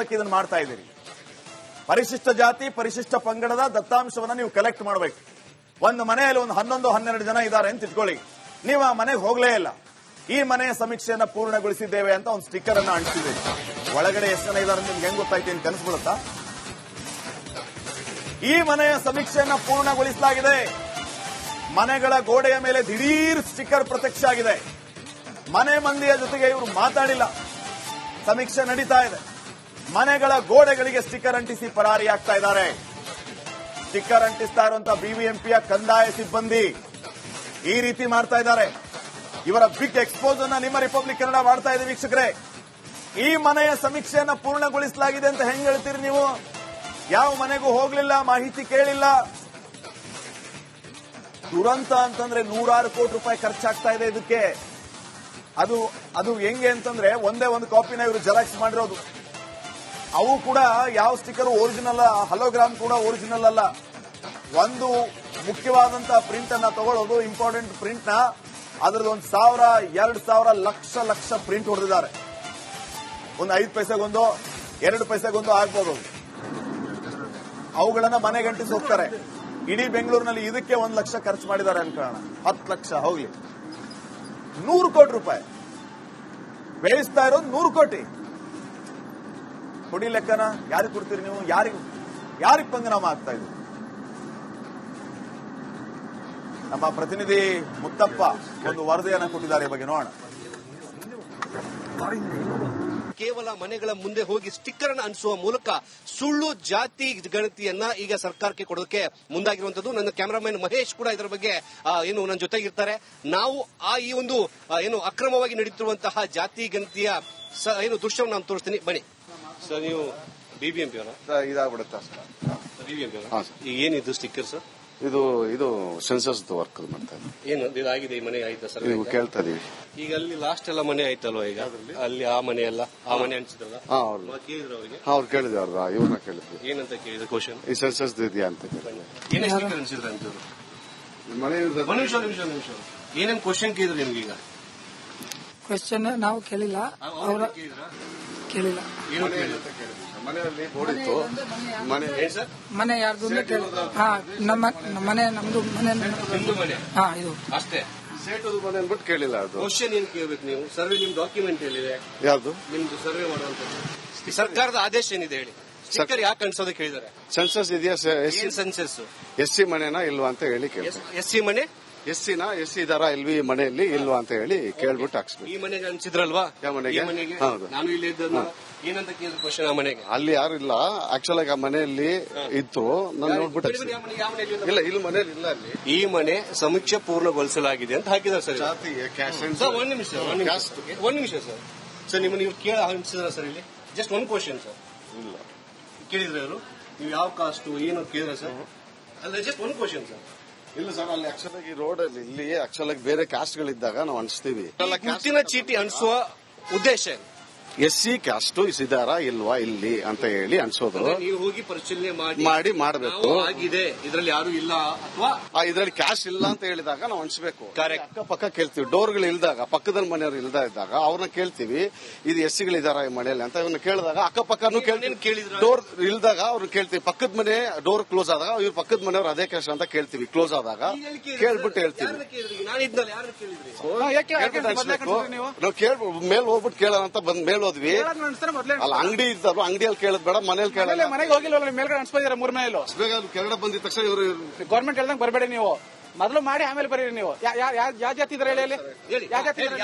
ಇದನ್ನ ಮಾಡ್ತಾ ಇದ್ದೀರಿ. ಪರಿಶಿಷ್ಟ ಜಾತಿ, ಪರಿಶಿಷ್ಟ ಪಂಗಡದ ದತ್ತಾಂಶವನ್ನ ನೀವು ಕಲೆಕ್ಟ್ ಮಾಡಬೇಕು. ಒಂದು ಮನೆಯಲ್ಲಿ ಒಂದು ಹನ್ನೊಂದು, ಹನ್ನೆರಡು ಜನ ಇದ್ದಾರೆ ಅಂತ ಇಟ್ಕೊಳ್ಳಿ. ನೀವು ಆ ಮನೆಗೆ ಹೋಗ್ಲೇ ಇಲ್ಲ. ಈ ಮನೆಯ ಸಮೀಕ್ಷೆಯನ್ನ ಪೂರ್ಣಗೊಳಿಸಿದ್ದೇವೆ ಅಂತ ಒಂದು ಸ್ಟಿಕ್ಕರ್ ಅನ್ನ ಅಂಟಿಸಿದ್ದೀರಿ. ಒಳಗಡೆ ಎಷ್ಟು ಜನ ಇದ್ದಾರೆ ನಿಮ್ಗೆ ಹೆಂಗ್ ಗೊತ್ತಾಯ್ತು ಅಂತ ಕನಸ್ಬಿಡುತ್ತಾ ಈ ಮನೆಯ ಸಮೀಕ್ಷೆಯನ್ನ ಪೂರ್ಣಗೊಳಿಸಲಾಗಿದೆ. ಮನೆಗಳ ಗೋಡೆಯ ಮೇಲೆ ದಿಢೀರ್ ಸ್ಟಿಕ್ಕರ್ ಪ್ರತ್ಯಕ್ಷ ಆಗಿದೆ. ಮನೆ ಮಂದಿಯ ಜೊತೆಗೆ ಇವರು ಮಾತಾಡಿಲ್ಲ. ಸಮೀಕ್ಷೆ ನಡೀತಾ ಇದೆ. ಮನೆಗಳ ಗೋಡೆಗಳಿಗೆ ಸ್ಟಿಕ್ಕರ್ ಅಂಟಿಸಿ ಪರಾರಿಯಾಗ್ತಾ ಇದ್ದಾರೆ. ಸ್ಟಿಕ್ಕರ್ ಅಂಟಿಸ್ತಾ ಇರುವಂತಹ ಬಿಬಿಎಂಪಿಯ ಕಂದಾಯ ಸಿಬ್ಬಂದಿ ಈ ರೀತಿ ಮಾಡ್ತಾ ಇದ್ದಾರೆ. ಇವರ ಬಿಗ್ ಎಕ್ಸ್ಪೋಸ್ ಅನ್ನ ನಿಮ್ಮ ರಿಪಬ್ಲಿಕ್ ಕನ್ನಡ ಮಾಡ್ತಾ ಇದೆ ವೀಕ್ಷಕರೇ. ಈ ಮನೆಯ ಸಮೀಕ್ಷೆಯನ್ನ ಪೂರ್ಣಗೊಳಿಸಲಾಗಿದೆ ಅಂತ ಹೆಂಗ್ ಹೇಳ್ತೀರಿ ನೀವು? ಯಾವ ಮನೆಗೂ ಹೋಗ್ಲಿಲ್ಲ, ಮಾಹಿತಿ ಕೇಳಿಲ್ಲ. ದುರಂತ ಅಂತಂದ್ರೆ ನೂರಾರು ಕೋಟಿ ರೂಪಾಯಿ ಖರ್ಚಾಗ್ತಾ ಇದೆ ಇದಕ್ಕೆ. ಅದು ಅದು ಹೆಂಗೆ ಅಂತಂದ್ರೆ ಒಂದೇ ಒಂದು ಕಾಪಿನ ಇವರು ಜೆರಾಕ್ಸ್ ಮಾಡಿರೋದು. ಅವು ಕೂಡ ಯಾವ ಸ್ಟಿಕ್ಕರ್ ಒರಿಜಿನಲ್ ಹಲೋಗ್ರಾಮ್ ಕೂಡ ಒರಿಜಿನಲ್ ಅಲ್ಲ. ಒಂದು ಮುಖ್ಯವಾದಂತಹ ಪ್ರಿಂಟ್ ಅನ್ನ ತಗೊಳ್ಳೋದು ಇಂಪಾರ್ಟೆಂಟ್ ಪ್ರಿಂಟ್ನ. ಅದ್ರದ್ದು ಒಂದು ಸಾವಿರ, ಎರಡು ಸಾವಿರ, ಲಕ್ಷ ಲಕ್ಷ ಪ್ರಿಂಟ್ ಹೊಡೆದಿದ್ದಾರೆ. ಒಂದು ಐದು ಪೈಸೆಗೊಂದು, ಎರಡು ಪೈಸೆಗೊಂದು ಆಗ್ಬೋದು. ಅವುಗಳನ್ನ ಮನೆಗೆ ಅಂಟಿಸಿ ಹೋಗ್ತಾರೆ. ಇಡೀ ಬೆಂಗಳೂರಿನಲ್ಲಿ ಇದಕ್ಕೆ ಒಂದು ಲಕ್ಷ ಖರ್ಚು ಮಾಡಿದ್ದಾರೆ ಅನ್ಕೋಣ ಹತ್ತು ಲಕ್ಷ, ಹೋಗ್ಲಿ. ನೂರು ಕೋಟಿ ರೂಪಾಯಿ. ವ್ಯಯಿಸ್ತಾ ಇರೋದು ನೂರು ಕೋಟಿ. ಕೊಡಿ ಲೆಕ್ಕನ, ಯಾರಿಗೆ ಕೊಡ್ತೀರಿ ನೀವು? ಯಾರಿಗೆ ಯಾರಿಗೆ ಪಂಗನಾಮ ಆಗ್ತಾ ಇದೆ ನಮ್ಮ ಪ್ರತಿನಿಧಿ ಮುತ್ತಪ್ಪ ಒಂದು ವರದಿಯನ್ನು ಕೊಟ್ಟಿದ್ದಾರೆ ಬಗ್ಗೆ ನೋಡೋಣ. ಕೇವಲ ಮನೆಗಳ ಮುಂದೆ ಹೋಗಿ ಸ್ಟಿಕ್ಕರ್ ಅನ್ನು ಅನಿಸುವ ಮೂಲಕ ಸುಳ್ಳು ಜಾತಿ ಗಣತಿಯನ್ನ ಈಗ ಸರ್ಕಾರಕ್ಕೆ ಕೊಡೋಕೆ ಮುಂದಾಗಿರುವಂತದ್ದು ನನ್ನ ಕ್ಯಾಮರಾಮನ್ ಮಹೇಶ್ ಕೂಡ ಇದರ ಬಗ್ಗೆ ಏನು ನನ್ನ ಜೊತೆಗಿರ್ತಾರೆ. ನಾವು ಆ ಈ ಒಂದು ಏನು ಅಕ್ರಮವಾಗಿ ನಡೀತಿರುವಂತಹ ಜಾತಿ ಗಣತಿಯ ಏನು ದೃಶ್ಯವನ್ನು ನಾನು ತೋರಿಸ್ತೀನಿ. ಬನ್ನಿ. ಸರ್ ನೀವು ಬಿಬಿಎಂಪಿ ಅವರ ಇದಾಗ್ಬಿಡುತ್ತೆ ಬಿಬಿಎಂಪಿ ಹಾ, ಅವರ ಸರ್. ಏನಿದು ಸ್ಟಿಕ್ಕರ್ ಸರ್ ಇದು ಇದು ಸೆನ್ಸಸ್ ವರ್ಕ್ ಮಾಡ್ತಾ ಇದ್ದೀವಿ ಏನು ಇದಾಗಿದೆ ಈ ಮನೆ ಆಯ್ತಾ ಸರ್ ನೀವು ಕೇಳ್ತಾ ಇದೀವಿ. ಈಗ ಅಲ್ಲಿ ಲಾಸ್ಟ್ ಎಲ್ಲ ಮನೆ ಆಯ್ತಲ್ವಾ ಈಗ? ಅಲ್ಲಿ ಆ ಮನೆ ಎಲ್ಲ ಆ ಮನೆ ಅನ್ಸಿದ್ರಲ್ಲ? ಕೇಳಿದ್ರು ಅವರಿಗೆ? ಅವ್ರು ಕೇಳಿದ್ವಿ ಅವ್ರ ಇವ್ರನ್ನ ಕೇಳಿದ್ರು. ಏನಂತ ಕೇಳಿದ್ರು ಕ್ವಶನ್ ಈ ಸೆನ್ಸಸ್ ಇದೆಯಾ ಅಂತ. ಏನೇ ಸ್ಟಿಕ್ಕರ್ ಅನ್ಸಿದ್ರು ಅಂತವ್ರು ಈ ಮನೆ ನಿಮಿಷ ನಿಮಿಷ ನಿಮಿಷ ಏನೇನ್ ಕ್ವಶನ್ ಕೇಳಿದ್ರು ನಿಮ್ಗೆ ಈಗ ಕ್ವೆಶ್ಚನ್ ನಾವು ಕೇಳಿಲ್ಲ. ಅವರ ಕೇಳಿಲ್ಲ. ಮನೆಯಲ್ಲಿ ಬೋರ್ಡ್ ಇತ್ತು ಮನೆ ಸರ್? ಮನೆ ಯಾರ್ದು ಅಂತ ಕೇಳಿ. ಹಾ ನಮ್ಮ ನಮ್ಮ ಮನೆ ನಮ್ದು ಮನೆ. ನಿಮ್ದು ಮನೆ. ಹಾ ಇದು. ಅಷ್ಟೇ. ಸೇಟುದು ಮನೆ ಅಂದ್ಬಿಟ್ಟು ಕೇಳಿಲ್ಲ ಅದು. ಕ್ವಶನ್ ಏನ್ ಕೇಳ್ಬೇಕು ನೀವು? ಸರ್ವೆ ನಿಮ್ ಡಾಕ್ಯುಮೆಂಟ್ ಎಲ್ಲಿದೆ? ಯಾವ್ದು? ನಿಮ್ದು ಸರ್ವೆ ಮಾಡುವಂತ ಸರ್ಕಾರದ ಆದೇಶ ಏನಿದೆ ಹೇಳಿ? ಸ್ಟಿಕ್ಕರ್ ಯಾಕೆ ಅನ್ಸೋದಕ್ಕೆ ಹೇಳಿದ್ದಾರೆ ಸೆನ್ಸಸ್ ಇದೆಯಾ ಸೆನ್ಸಸ್ ಎಸ್ ಸಿ ಮನೆನಾ ಇಲ್ವಾ ಅಂತ ಹೇಳಿ ಕೇಳಿ ಎಸ್ ಸಿ ಮನೆ? ಎಸ್ ಸಿನ ಎಸ್ ಸಿ ಇದಾರ ಇಲ್ವಿ ಮನೆಯಲ್ಲಿ ಇಲ್ವಾ ಅಂತ ಹೇಳಿ ಕೇಳ್ಬಿಟ್ಟು ಹಾಕ್ಸ್ಬೇಕು ಈ ಮನೆಗೆ ಅನ್ಸಿದ್ರಲ್ವಾ? ಯಾವ ಮನೆಗೆ? ಈ ಮನೆಗೆ? ಹೌದು. ನಾನು ಇಲ್ಲಿ ಏನಂತ ಕೇಳಿದ್ರು ಕ್ವಶನ್ ಆ ಮನೆಗೆ? ಅಲ್ಲಿ ಯಾರು ಇಲ್ಲ. ಆಕ್ಚುಲ್ ಆಗಿ ಆ ಮನೆಯಲ್ಲಿ ಇತ್ತು. ನಾನು ನೋಡ್ಬಿಟ್ಟು ಬಿಡಿ, ಬಿಡಿ, ಮನೆ ಯಾವ ಮನೆಯಲ್ಲಿ ಇಲ್ಲ? ಇಲ್ಲ ಇಲ್ಲಿ ಮನೆಯಲ್ಲಿ ಇಲ್ಲ ಅಲ್ಲಿ. ಈ ಮನೆ ಸಮೀಕ್ಷೆ ಪೂರ್ಣಗೊಳಿಸಲಾಗಿದೆ ಅಂತ ಹಾಕಿದ್ದಾರೆ ಸರ್ ಜಾತಿ ಕ್ಯಾಶ್ ಸರ್ ಒಂದ್ ನಿಮಿಷ ಒಂದ್ ನಿಮಿಷ Caste. ಒಂದ್ ನಿಮಿಷ ಸರ್. ಸರ್ ನಿಮ್ಮ ನೀವು ಕೇಳ ಅನ್ಸಿದ್ರ ಸರ್ ಇಲ್ಲಿ? Just one question sir. ಇಲ್ಲ. ಕೇಳಿದ್ರೆ ಅವರು ನೀವು ಯಾವ ಕಾಸ್ಟ್ ಏನು ಕೇಳಿದ್ರೆ ಸರ್? ಅಲ್ಲ ಜಸ್ಟ್ ಒನ್ ಕ್ವಶನ್ ಸರ್. ಇಲ್ಲ ಸರ್, ಅಲ್ಲಿ ಆಕ್ಚುಲ್ ಆಗಿ ರೋಡ್ ಅಲ್ಲಿ ಇಲ್ಲಿ ಬೇರೆ ಕ್ಯಾಸ್ಟ್ ಗಳಿದ್ದಾಗ ನಾವು ಅನ್ಸ್ತೀವಿ ಗುರುತಿನ ಚೀಟಿ ಅನ್ಸುವ ಉದ್ದೇಶ? ಎಸ್ ಸಿ ಕ್ಯಾಸ್ಟ್ ಇದಾರ ಇಲ್ವಾ ಇಲ್ಲಿ ಅಂತ ಹೇಳಿ ಅನ್ಸೋದು. ನೀವು ಹೋಗಿ ಪರಿಶೀಲನೆ ಮಾಡಿ ಮಾಡಿ ಮಾಡಬೇಕು. ಆಗಿದೆ ಇದರಲ್ಲಿ ಯಾರು ಇಲ್ಲ ಅಥವಾ ಆ ಇದ್ರಲ್ಲಿ ಕ್ಯಾಶ್ ಇಲ್ಲ ಅಂತ ಹೇಳಿದಾಗ ನಾವು ಅನ್ಸ್ಬೇಕು. ಅಕ್ಕ ಪಕ್ಕ ಕೇಳ್ತೀವಿ. ಡೋರ್ಗಳು ಇಲ್ದಾಗ ಪಕ್ಕದಲ್ಲಿ ಮನೆಯವ್ರು ಇಲ್ದ ಇದ್ದಾಗ ಅವ್ರನ್ನ ಕೇಳ್ತೀವಿ. ಇದು ಎಸ್ ಸಿಗಳಿದಾರ ಈ ಮನೆಯಲ್ಲಿ ಅಂತ ಇವ್ರನ್ನ ಕೇಳಿದಾಗ ಅಕ್ಕಪಕ್ಕನು ನೀವು ಮನೇಲಿ ಡೋರ್ ಇಲ್ದಾಗ ಅವ್ರು ಕೇಳ್ತೀವಿ. ಪಕ್ಕದ ಮನೆ ಡೋರ್ ಕ್ಲೋಸ್ ಆದಾಗ ಇವ್ರ ಪಕ್ಕದ ಮನೆಯವ್ರು ಅದೇ ಕ್ಯಾಶ್ ಅಂತ ಕೇಳ್ತೀವಿ. ಕ್ಲೋಸ್ ಆದಾಗ ಕೇಳ್ಬಿಟ್ಟು ಹೇಳ್ತೀವಿ. ಯಾರನ್ನ ನಾನು ಇದ್ನಲ್ಲ ಯಾರು ಕೇಳಿದ್ರಿ? ಕೇಳ್ಬಿಟ್ಟು ಅನ್ಸ್ಬೇಕು. ನಾವು. ಕೇಳ್ ಮೇಲ್ ಹೋಗ್ಬಿಟ್ಟು ಕೇಳೋಣ ಅಂತ ಬಂದ್ ಮೇಲ್ ಹೋದ್ವಿ ಅಲ್ಲ ಅಂಗಡಿ ಇದ್ದಾರು ಅಂಗಡಿಯಲ್ಲಿ ಕೇಳದ್ ಬೇಡ ಮನೇಲಿ ಕೇಳಲ್ಲ. ಮನೆಗೆ ಹೋಗಿಲ್ವಲ್ಲ ನೀವು ಮೇಲ್ಗಡೆ ಅನ್ಸ್ಬೋದಿರ ಮೂರ್ ಮನೇಲು ಕೆಳಗಡೆ ಬಂದಿದ ತಕ್ಷಣ ಇವರು ಗೌರ್ಮೆಂಟ್ ಹೇಳ್ದಂಗೆ ಬರಬೇಡಿ ನೀವು. ಮೊದಲು ಮಾಡಿ ಆಮೇಲೆ ಬರೀರಿ ನೀವು. ಯಾ- ಯಾ- ಯಾ- ಯಾವ ಜಾತಿ ಇದ್ರೆ ಹೇಳಿ ಹೇಳಿ ಯಾವ ಜಾತಿ ಅಲ್ಲ?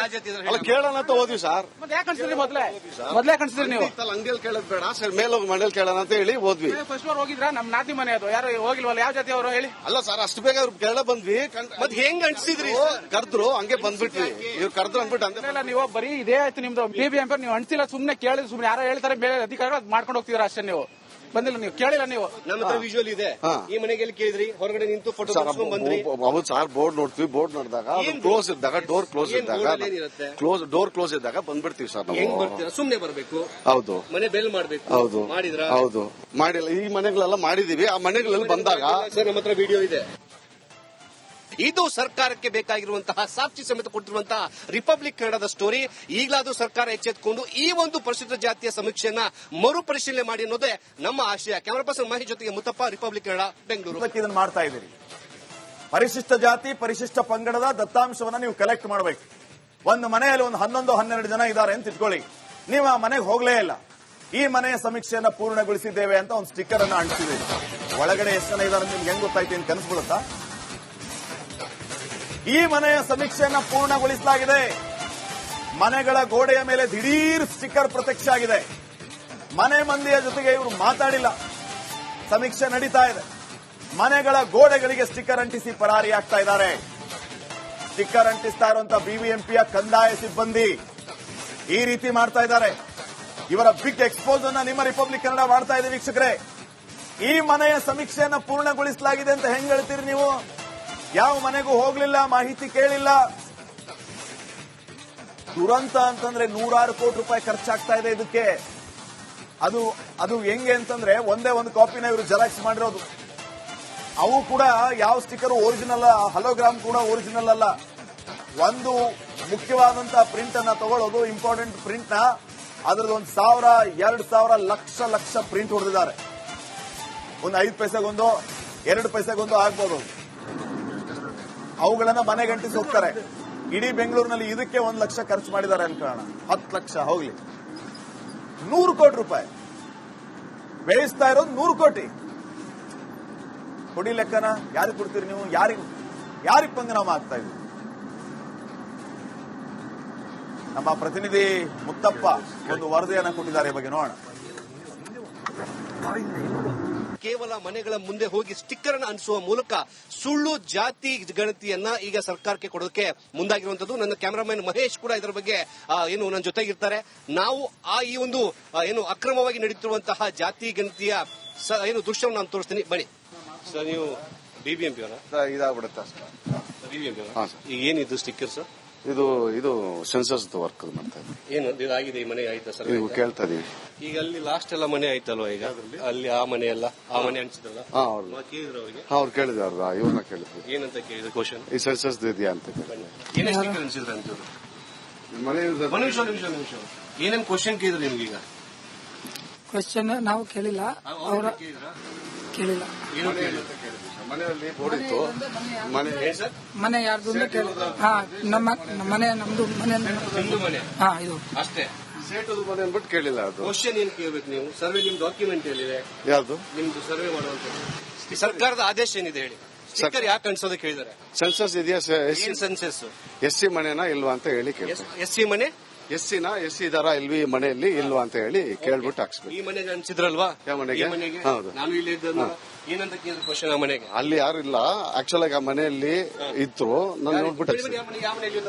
ಹೇಳಿ. ಕೇಳೋಣ ಅಂತ ಹೋದ್ವಿ ಸರ್. ಮತ್ತೆ ಯಾಕೆ ಅನ್ಸಿದ್ರಿ ಮೊದ್ಲೇ? ಮೊದ್ಲೇ ಅನ್ಸಿದ್ರಿ ನೀವು? ಅಂಗಡಿಯಲ್ಲಿ ಕೇಳದ್ ಬೇಡ. ಸರ್ ಮೇಲೆ ಹೋಗಿ ಮನೇಲಿ ಕೇಳೋಣ ಅಂತ ಹೇಳಿ ಹೋದ್ವಿ ಫಸ್ಟ್ ಫ್ಲೋರ್ ಹೋಗಿದ್ರ? ನಮ್ ನಾತಿ ಮನೆ ಅದು. ಯಾರು ಹೋಗಿಲ್ವಲ್ಲ ಯಾವ ಜಾತಿ ಅವರು ಹೇಳಿ? ಅಲ್ಲ ಸರ್ ಅಷ್ಟು ಬೇಗ ಅವ್ರು ಕೇಳ ಬಂದ್ವಿ. ಮತ್ ಹೆಂಗ್ ಅಂಟಿಸಿದ್ರಿ ಕರ್ದ್ರು ಹಂಗೆ ಬಂದ್ಬಿಟ್ವಿ. ಇವ್ರು ಕರ್ದ್ರು ಅಂದ್ಬಿಟ್ಟು ಅಂದ್ರೆ ಇಲ್ಲ ನೀವು ಬರೀ ಇದೇ ಆಯ್ತು ನಿಮ್ದು. ಬಿ ಬಿ ನೀವು ಅನ್ಸಿಲ್ಲ ಸುಮ್ನೆ ಕೇಳಿದ್ರು ಸುಮ್ನೆ ಯಾರೋ ಹೇಳ್ತಾರೆ ಬೇರೆ ಅಧಿಕಾರಿಗಳು ಅದ್ ಮಾಡ್ಕೊಂಡು ಹೋಗ್ತಿದ್ರ ಅಷ್ಟೇ ನೀವು. ಬಂದಿಲ್ಲ ನೀವು ಕೇಳಿಲ್ಲ ನೀವು. ನಮ್ಮ ಹತ್ರ ವಿಜುವಲ್ ಇದೆ. ಈ ಮನೆಗೆ ಎಲ್ಲಿ ಕೇಳಿದ್ರಿ ಹೊರಗಡೆ ನಿಂತು ಫೋಟೋ ಬಂದ್ರಿ. ಹೌದು ಸರ್ ಬೋರ್ಡ್ ನೋಡ್ತೀವಿ ಬೋರ್ಡ್ ನೋಡಿದಾಗ ಕ್ಲೋಸ್ ಇದ್ದಾಗ ಡೋರ್ ಕ್ಲೋಸ್ ಇದ್ದಾಗ? ಕ್ಲೋಸ್ ಡೋರ್ ಕ್ಲೋಸ್ ಇದ್ದಾಗ ಬಂದ್ಬಿಡ್ತೀವಿ ಸರ್ ಹೆಂಗ್ ನಾವು ಬರ್ತೀರಾ? ಸುಮ್ನೆ ಬರ್ಬೇಕು. ಹೌದು. ಮನೆ ಬೆಲ್ ಮಾಡ್ಬೇಕು. ಹೌದು. ಮಾಡಿದ್ರ? ಹೌದು. ಮಾಡಿಲ್ಲ ಈ ಮನೆಗಳೆಲ್ಲ ಮಾಡಿದೀವಿ. ಆ ಮನೆಗಳಲ್ಲಿ ಬಂದಾಗ ಸರ್ ನಮ್ಮ ಹತ್ರ ವಿಡಿಯೋ ಇದೆ. ಇದು ಸರ್ಕಾರಕ್ಕೆ ಬೇಕಾಗಿರುವಂತಹ ಸಾಕ್ಷಿ ಸಮೇತ ಕೊಟ್ಟಿರುವಂತಹ ರಿಪಬ್ಲಿಕ್ ಕನ್ನಡದ ಸ್ಟೋರಿ. ಈಗಲಾದರೂ ಸರ್ಕಾರ ಎಚ್ಚೆತ್ತುಕೊಂಡು ಈ ಒಂದು ಪರಿಶಿಷ್ಟ ಜಾತಿಯ ಸಮೀಕ್ಷೆಯನ್ನ ಮರುಪರಿಶೀಲನೆ ಮಾಡಿ ಅನ್ನೋದೇ ನಮ್ಮ ಆಶಯ. ಕ್ಯಾಮರಾ ಪರ್ಸನ್ ಮಹೇಶ್ ಜೊತೆಗೆ ಮುತ್ತಪ್ಪ, ರಿಪಬ್ಲಿಕ್ ಕನ್ನಡ, ಬೆಂಗಳೂರು. ಮಾಡ್ತಾ ಇದ್ದೀರಿ. ಪರಿಶಿಷ್ಟ ಜಾತಿ, ಪರಿಶಿಷ್ಟ ಪಂಗಡದ ದತ್ತಾಂಶವನ್ನ ನೀವು ಕಲೆಕ್ಟ್ ಮಾಡಬೇಕು. ಒಂದು ಮನೆಯಲ್ಲಿ ಒಂದು ಹನ್ನೊಂದು, ಹನ್ನೆರಡು ಜನ ಇದ್ದಾರೆ ಅಂತ ಇಟ್ಕೊಳ್ಳಿ. ನೀವು ಆ ಮನೆಗೆ ಹೋಗ್ಲೇ ಇಲ್ಲ. ಈ ಮನೆಯ ಸಮೀಕ್ಷೆಯನ್ನ ಪೂರ್ಣಗೊಳಿಸಿದ್ದೇವೆ ಅಂತ ಒಂದು ಸ್ಟಿಕ್ಕರ್ ಅನ್ನ ಅಂಟಿಸಿದ್ದೀವಿ ಒಳಗಡೆ ಎಷ್ಟು ಜನ ಇದ್ದಾರೆ ನಿಮ್ಗೆ ಹೆಂಗ್ ಗೊತ್ತಾಯ್ತು ಅಂತ ಕನಸ್ಬಿಡುತ್ತಾ ಈ ಮನೆಯ ಸಮೀಕ್ಷೆಯನ್ನು ಪೂರ್ಣಗೊಳಿಸಲಾಗಿದೆ. ಮನೆಗಳ ಗೋಡೆಯ ಮೇಲೆ ದಿಢೀರ್ ಸ್ಟಿಕ್ಕರ್ ಪ್ರತ್ಯಕ್ಷ ಆಗಿದೆ. ಮನೆ ಮಂದಿಯ ಜೊತೆಗೆ ಇವರು ಮಾತಾಡಿಲ್ಲ. ಸಮೀಕ್ಷೆ ನಡೀತಾ ಇದೆ. ಮನೆಗಳ ಗೋಡೆಗಳಿಗೆ ಸ್ಟಿಕ್ಕರ್ ಅಂಟಿಸಿ ಪರಾರಿಯಾಗ್ತಾ ಇದ್ದಾರೆ. ಸ್ಟಿಕ್ಕರ್ ಅಂಟಿಸ್ತಾ ಇರುವಂತಹ ಬಿಬಿಎಂಪಿಯ ಕಂದಾಯ ಸಿಬ್ಬಂದಿ ಈ ರೀತಿ ಮಾಡ್ತಾ ಇದ್ದಾರೆ. ಇವರ ಬಿಗ್ ಎಕ್ಸ್ಪೋಸ್ ಅನ್ನ ನಿಮ್ಮ ರಿಪಬ್ಲಿಕ್ ಕನ್ನಡ ಮಾಡ್ತಾ ಇದೆ ವೀಕ್ಷಕರೇ. ಈ ಮನೆಯ ಸಮೀಕ್ಷೆಯನ್ನು ಪೂರ್ಣಗೊಳಿಸಲಾಗಿದೆ ಅಂತ ಹೆಂಗ್ ಹೇಳ್ತೀರಿ ನೀವು? ಯಾವ ಮನೆಗೂ ಹೋಗ್ಲಿಲ್ಲ, ಮಾಹಿತಿ ಕೇಳಿಲ್ಲ. ದುರಂತ ಅಂತಂದ್ರೆ ನೂರಾರು ಕೋಟಿ ರೂಪಾಯಿ ಖರ್ಚಾಗ್ತಾ ಇದೆ ಇದಕ್ಕೆ. ಅದು ಅದು ಹೆಂಗೆ ಅಂತಂದ್ರೆ ಒಂದೇ ಒಂದು ಕಾಪಿನ ಇವರು ಜೆರಾಕ್ಸ್ ಮಾಡಿರೋದು. ಅವು ಕೂಡ ಯಾವ ಸ್ಟಿಕ್ಕರ್ ಒರಿಜಿನಲ್ ಹಲೋಗ್ರಾಮ್ ಕೂಡ ಒರಿಜಿನಲ್ ಅಲ್ಲ. ಒಂದು ಮುಖ್ಯವಾದಂತಹ ಪ್ರಿಂಟ್ ಅನ್ನ ತಗೊಳ್ಳೋದು ಇಂಪಾರ್ಟೆಂಟ್ ಪ್ರಿಂಟ್ನ ಅದ್ರದ್ದು ಒಂದು ಸಾವಿರ, ಎರಡು ಸಾವಿರ ಲಕ್ಷ ಲಕ್ಷ ಪ್ರಿಂಟ್ ಹೊಡೆದಿದ್ದಾರೆ. ಒಂದು ಐದು ಪೈಸೆಗೊಂದು, ಎರಡು ಪೈಸೆಗೊಂದು ಆಗ್ಬೋದು. ಅವುಗಳನ್ನ ಮನೆ ಗಂಟಿಸಿ ಹೋಗ್ತಾರೆ. ಇಡೀ ಬೆಂಗಳೂರಿನಲ್ಲಿ ಇದಕ್ಕೆ ಒಂದು ಲಕ್ಷ ಖರ್ಚು ಮಾಡಿದ್ದಾರೆ ಅನ್ಕೋಣ ಹತ್ತು ಲಕ್ಷ, ಹೋಗ್ಲಿ. ನೂರು ಕೋಟಿ ರೂಪಾಯಿ. ಬೇಯಿಸ್ತಾ ಇರೋದು ನೂರು ಕೋಟಿ. ಕೊಡಿ ಲೆಕ್ಕನ, ಯಾರಿಗೆ ಕೊಡ್ತೀರಿ ನೀವು? ಯಾರಿಗೆ ಯಾರಿಗೆ ಪಂಗನಾಮ ಆಗ್ತಾ ಇದ್ರಿ ನಮ್ಮ ಪ್ರತಿನಿಧಿ ಮುತ್ತಪ್ಪ ಒಂದು ವರದಿಯನ್ನ ಕೊಟ್ಟಿದ್ದಾರೆ ಈ ಬಗ್ಗೆ ನೋಡೋಣ. ಕೇವಲ ಮನೆಗಳ ಮುಂದೆ ಹೋಗಿ ಸ್ಟಿಕ್ಕರ್ ಅನ್ನು ಅನಿಸುವ ಮೂಲಕ ಸುಳ್ಳು ಜಾತಿ ಗಣತಿಯನ್ನ ಈಗ ಸರ್ಕಾರಕ್ಕೆ ಕೊಡೋಕೆ ಮುಂದಾಗಿರುವಂತದ್ದು ನನ್ನ ಕ್ಯಾಮರಾಮನ್ ಮಹೇಶ್ ಕೂಡ ಇದರ ಬಗ್ಗೆ ಏನು ನನ್ನ ಜೊತೆಗಿರ್ತಾರೆ. ನಾವು ಆ ಈ ಒಂದು ಏನು ಅಕ್ರಮವಾಗಿ ನಡೀತಿರುವಂತಹ ಜಾತಿ ಗಣತಿಯ ಸ- ಏನು ದೃಶ್ಯವನ್ನು ನಾನು ತೋರಿಸ್ತೀನಿ. ಬನ್ನಿ. ಸರ್ ನೀವು ಬಿಬಿಎಂಪಿ ಅವರ? ಇದಾಗ್ಬಿಡುತ್ತೆ ಏನಿದು ಸ್ಟಿಕ್ಕರ್ ಸರ್? ಇದು ಇದು ಸೆನ್ಸಸ್ ವರ್ಕ್ ಮಾಡ್ತಾ ಇದ್ದೀವಿ ಏನು ಈ ಮನೆ ಆಯ್ತಾ ಸರ್? ನೀವು ಕೇಳ್ತಾ ಇದೀವಿ. ಈಗ ಅಲ್ಲಿ ಲಾಸ್ಟ್ ಎಲ್ಲ ಮನೆ ಆಯ್ತಲ್ವಾ ಈಗ? ಅಲ್ಲಿ ಆ ಮನೆ ಎಲ್ಲ ಆ ಮನೆ ಅನ್ಸಿದ್ರಲ್ಲ ಅವ್ರು ಕೇಳಿದ್ರು ಅವರಿಗೆ? ಅವ್ರು ಕೇಳಿದ್ರು ಅವ್ರು ಇವ್ರನ್ನ ಕೇಳಿದ್ವಿ ಏನಂತ ಕೇಳಿದ್ರು ಕ್ವಶನ್ ಈ ಸೆನ್ಸಸ್ ಇದೆಯಾ ಅಂತ ಅನ್ಸಿದ್ರು ನಿಮಿಷ ನಿಮಿಷ ನಿಮಿಷ. ಏನೇನ್ ಕ್ವಶನ್ ಕೇಳಿದ್ರು ನಿಮ್ಗೆ ಈಗ? ಕ್ವಶನ್ ನಾವು ಕೇಳಿಲ್ಲ. ಅವರ ಕೇಳಿಲ್ಲ. ಏನು ಕೇಳಿದ್ರು? ಮನೆಯಲ್ಲಿ ಬೋರ್ಡ್ ಇತ್ತು ಮನೆ ಸರ್ ಮನೆ ಯಾರ್ದು ಅಂತ ಕೇಳಿ. ಹಾ ನಮ್ಮ ನಮ್ಮ ಮನೆ ನಮ್ದು ಮನೆ ಮನೆ. ಹಾ ಇದು. ಅಷ್ಟೇ. ಸೇಟದು ಮನೆ ಅಂದ್ಬಿಟ್ಟು ಕೇಳಿಲ್ಲ ಅದು. ಕ್ವಶನ್ ಏನ್ ಕೇಳ್ಬೇಕು ನೀವು? ಸರ್ವೆ ನಿಮ್ ಡಾಕ್ಯುಮೆಂಟ್ ಎಲ್ಲಿದೆ? ಯಾವ್ದು ನಿಮ್ದು ಸರ್ವೆ ಮಾಡುವಂತ ಸರ್ಕಾರದ ಆದೇಶ ಏನಿದೆ ಹೇಳಿ. ಸ್ಟಿಕ್ಕರ್ ಯಾಕೆ ಅನ್ಸೋದಕ್ಕೆ ಹೇಳಿದ್ದಾರೆ ಸೆನ್ಸಸ್ ಇದೆಯಾ S C census S C ಮನೆನಾ ಇಲ್ವಾ ಅಂತ ಹೇಳಿ ಎಸ್ ಸಿ ಮನೆ? ಎಸ್ ಸಿನ ಎಸ್ ಸಿ ಇದಾರ ಇಲ್ವಿ ಮನೆಯಲ್ಲಿ ಇಲ್ವಾ ಅಂತ ಹೇಳಿ ಕೇಳ್ಬಿಟ್ಟು ಹಾಕ್ಸ್ಬೇಕು ಈ ಮನೆಗೆ ಅನ್ಸಿದ್ರಲ್ವಾ? ಯಾವ ಮನೆಗೆ? ಹೌದು. ನಾನು ಇಲ್ಲಿ ಏನಂತ ಕೇಳಿದ್ರು ಕ್ವಶನ್ ಆ ಮನೆಗೆ? ಅಲ್ಲಿ ಯಾರು ಇಲ್ಲ. ಆಕ್ಚುಲ್ ಆಗಿ ಆ ಮನೆಯಲ್ಲಿ ಇತ್ತು ನಾನು ನೋಡ್ಬಿಟ್ಟು?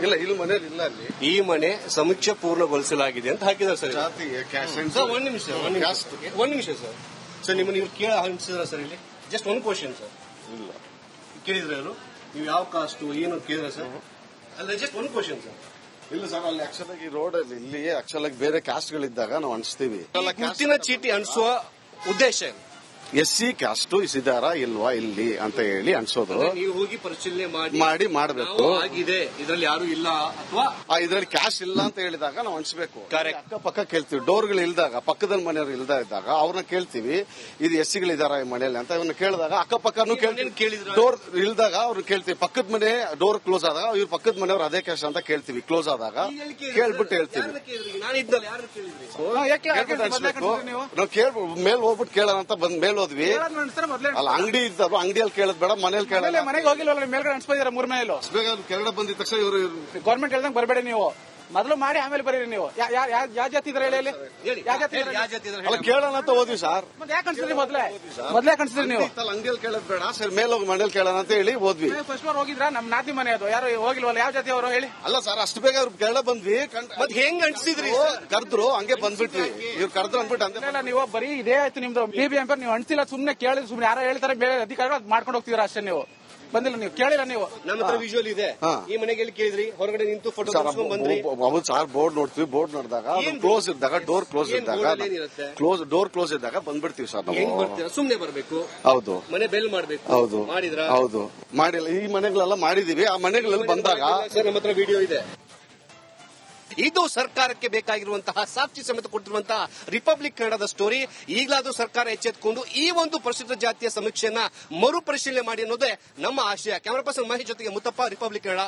ಇಲ್ಲ ಇಲ್ಲಿ ಮನೆಯಲ್ಲಿ ಇಲ್ಲ ಅಲ್ಲಿ. ಈ ಮನೆ ಸಮೀಕ್ಷೆ ಪೂರ್ಣಗೊಳಿಸಲಾಗಿದೆ ಅಂತ ಹಾಕಿದ್ದಾರೆ ಸರ್ ಜಾತಿ ಸರ್ ಒಂದ್ ನಿಮಿಷ ಒಂದ್ ನಿಮಿಷ. ಸರ್. ಸರ್ ನಿಮ್ಮನ್ನ ನೀವು ಕೇಳ ಅನ್ಸಿದ್ರ ಸರ್ ಇಲ್ಲಿ? Just one question sir. ಇಲ್ಲ. ಕೇಳಿದ್ರೆ ಅವರು ನೀವು ಯಾವ ಕಾಸ್ಟ್ ಏನು ಕೇಳಿದ್ರೆ ಸರ್? ಅಲ್ಲಿ ಜಸ್ಟ್ ಒಂದು ಕ್ವಶನ್ ಸರ್ ಇಲ್ಲ ಸರ್ ಅಲ್ಲಿ ಆಕ್ಚುಲ್ ಆಗಿ ರೋಡ್ ಅಲ್ಲಿ ಇಲ್ಲಿ ಆಕ್ಚುಲ್ ಆಗಿ ಬೇರೆ ಕಾಸ್ಟ್ಗಳಿದ್ದಾಗ ನಾವು ಅನ್ಸ್ತೀವಿ. ಗುರುತಿನ ಚೀಟಿ ಅನ್ಸುವ ಉದ್ದೇಶ ಏನು? ಎಸ್ ಸಿ ಕ್ಯಾಸ್ಟ್ ಇದಾರ ಇಲ್ವಾ ಇಲ್ಲಿ ಅಂತ ಹೇಳಿ ಅನ್ಸೋದು. ನೀವು ಹೋಗಿ ಪರಿಶೀಲನೆ ಮಾಡಿ. ಮಾಡಿ ಮಾಡ್ಬೇಕು. ಆಗಿದೆ. ಇದರಲ್ಲಿ ಯಾರು ಇಲ್ಲ ಅಥವಾ ಆ ಇದ್ರಲ್ಲಿ ಕ್ಯಾಶ್ ಇಲ್ಲ ಅಂತ ಹೇಳಿದಾಗ ನಾವು ಅನ್ಸ್ಬೇಕು. ಅಕ್ಕ ಪಕ್ಕ ಕೇಳ್ತೀವಿ. ಡೋರ್ಗಳು ಇಲ್ದಾಗ ಪಕ್ಕದ ಮನೆಯವ್ರು ಇಲ್ದ ಇದ್ದಾಗ ಅವ್ರನ್ನ ಕೇಳ್ತೀವಿ. ಇದು ಎಸ್ ಸಿಗಳಿದಾರ ಈ ಮನೆಯಲ್ಲಿ ಅಂತ ಇವ್ರನ್ನ ಕೇಳಿದಾಗ ಅಕ್ಕಪಕ್ಕನು ಪಕ್ಕ ಮನೇಲಿ ಕೇಳಿದ್ರಾ? ಡೋರ್ ಇಲ್ದಾಗ ಅವ್ರು ಕೇಳ್ತೀವಿ. ಪಕ್ಕದ ಮನೆ ಡೋರ್ ಕ್ಲೋಸ್ ಆದಾಗ ಇವ್ರ ಪಕ್ಕದ ಮನೆಯವ್ರು ಅದೇ ಕ್ಯಾಶ್ ಅಂತ ಕೇಳ್ತೀವಿ. ಕ್ಲೋಸ್ ಆದಾಗ ಕೇಳ್ಬಿಟ್ಟು ಹೇಳ್ತೀವಿ. ಕೇಳ್ಬಿಟ್ಟು ನೀವು? ನಾವು ಕೇಳ್ ಮೇಲ್ ಹೋಗ್ಬಿಟ್ಟು ಕೇಳೋಣ ಅಂತ ಬಂದ್ ಮೇಲ್ ಹೋದ್ವಿ ಅಲ್ಲ ಅಂಗಡಿ ಇದ್ದಲ್ಲ ಅಂಗಡಿಯಲ್ಲಿ ಕೇಳದ್ ಬೇಡ ಮನೇಲಿ ಕೇಳಲ್ಲ. ಮನೆಗೆ ಹೋಗಿಲ್ವಲ್ಲ ನೀವು ಮೇಲ್ಗಡೆ ಅನ್ಸ್ಬೋದಿರ ಮೂರ್ ಮೇಲೆ. ಕೆರಡ ಬಂದಿದ ತಕ್ಷಣ ಇವರು ಗೌರ್ಮೆಂಟ್ ಹೇಳ್ದಂಗ್ ಬರಬೇಡಿ ನೀವು. ಮೊದಲು ಮಾಡಿ ಆಮೇಲೆ ಬರೀರಿ ನೀವು. ಯಾ- ಯಾ- ಯಾ- ಯಾವ ಜಾತಿ ಇದ್ರೆ ಹೇಳಿ ಅಲ್ಲಿ? ಹೇಳಿ. ಯಾವ ಜಾತಿ ಹೇಳಿ, ಯಾವ ಜಾತಿ ಅಲ್ಲ ಕೇಳೋಣ ಅಂತ ಹೋದ್ವಿ ಸರ್. ಮತ್ತೆ ಯಾಕೆ ಅನ್ಸಿದ್ರಿ ಮೊದ್ಲೇ? ಮೊದ್ಲೇ ಅನ್ಸಿದ್ರಿ ನೀವು? ಅಂಗಡಿಯಲ್ಲಿ ಕೇಳೋದ್ ಬೇಡ ಸರ್ ಮೇಲೆ ಹೋಗಿ ಮನೇಲಿ ಕೇಳೋಣ ಅಂತ ಹೇಳಿ ಹೋದ್ವಿ ಫಸ್ಟ್ ಫ್ಲೋರ್ ಹೋಗಿದ್ರ? ನಮ್ ನಾತಿ ಮನೆ ಅದು. ಯಾರು ಹೋಗಿಲ್ವಲ್ಲ ಯಾವ ಜಾತಿ ಅವರು ಹೇಳಿ? ಅಲ್ಲ ಸರ್ ಅಷ್ಟು ಬೇಗ ಅವ್ರು ಕೇಳ ಬಂದ್ವಿ. ಮತ್ತೆ ಹೆಂಗ್ ಅನ್ಸಿದ್ರಿ? ಕರೆದ್ರು ಹಂಗೆ ಬಂದ್ಬಿಟ್ವಿ. ಇವ್ರು ಕರೆದ್ರು ಅಂದ್ಬಿಟ್ಟು ಅಂದ್ರೆ ಇಲ್ಲ ನೀವು ಬರೀ ಇದೇ ಆಯ್ತು ನಿಮ್ದು. ಬಿ ಬಿ ಎಂ ನೀವು ಅನ್ಸಿಲ್ಲ ಸುಮ್ನೆ ಕೇಳಿದ್ರೆ ಸುಮ್ನೆ ಯಾರೋ ಹೇಳ್ತಾರೆ ಬೇರೆ ಅಧಿಕಾರಿಗಳು ಅದ್ ಮಾಡ್ಕೊಂಡು ಹೋಗ್ತೀರಾ ಅಷ್ಟೇ ನೀವು. ಬಂದಿಲ್ಲ ನೀವು ಕೇಳಿಲ್ಲ ನೀವು. ನಮ್ಮ ಹತ್ರ ವಿಜುವಲ್ ಇದೆ. ಈ ಮನೆಗೆ ಎಲ್ಲಿ ಕೇಳಿದ್ರಿ? ಹೊರಗಡೆ ನಿಂತು ಫೋಟೋ ಬಂದ್ರಿ. ಹೌದು ಸರ್ ಬೋರ್ಡ್ ನೋಡ್ತೀವಿ ಬೋರ್ಡ್ ನೋಡಿದಾಗ ಕ್ಲೋಸ್ ಇದ್ದಾಗ ಡೋರ್ ಕ್ಲೋಸ್ ಇದ್ದಾಗ? ಕ್ಲೋಸ್ ಡೋರ್ ಕ್ಲೋಸ್ ಇದ್ದಾಗ ಬಂದ್ಬಿಡ್ತೀವಿ ಸರ್ ನಾವು. ಬರ್ತೀರಾ? ಸುಮ್ನೆ ಬರ್ಬೇಕು. ಹೌದು. ಮನೆ ಬೆಲ್ ಮಾಡ್ಬೇಕು. ಹೌದು. ಮಾಡಿದ್ರ? ಹೌದು. ಮಾಡಿಲ್ಲ ಈ ಮನೆಗಳೆಲ್ಲ ಮಾಡಿದೀವಿ ಆ ಮನೆಗಳಲ್ಲಿ ಬಂದಾಗ ಸರ್ ನಮ್ಮ ಹತ್ರ ವಿಡಿಯೋ ಇದೆ. ಇದು ಸರ್ಕಾರಕ್ಕೆ ಬೇಕಾಗಿರುವಂತಹ ಸಾಕ್ಷಿ ಸಮೇತ ಕೊಟ್ಟಿರುವಂತಹ ರಿಪಬ್ಲಿಕ್ ಕನ್ನಡದ ಸ್ಟೋರಿ ಈಗಲಾದ್ರೂ ಸರ್ಕಾರ ಎಚ್ಚೆತ್ತುಕೊಂಡು ಈ ಒಂದು ಪರಿಶಿಷ್ಟ ಜಾತಿಯ ಸಮೀಕ್ಷೆಯನ್ನ ಮರುಪರಿಶೀಲನೆ ಮಾಡಿ ಅನ್ನೋದೇ ನಮ್ಮ ಆಶಯ. ಕ್ಯಾಮರಾ ಪರ್ಸನ್ ಮಹೇಶ್ ಜೊತೆಗೆ ಮುತ್ತಪ್ಪ ರಿಪಬ್ಲಿಕ್ ಕನ್ನಡ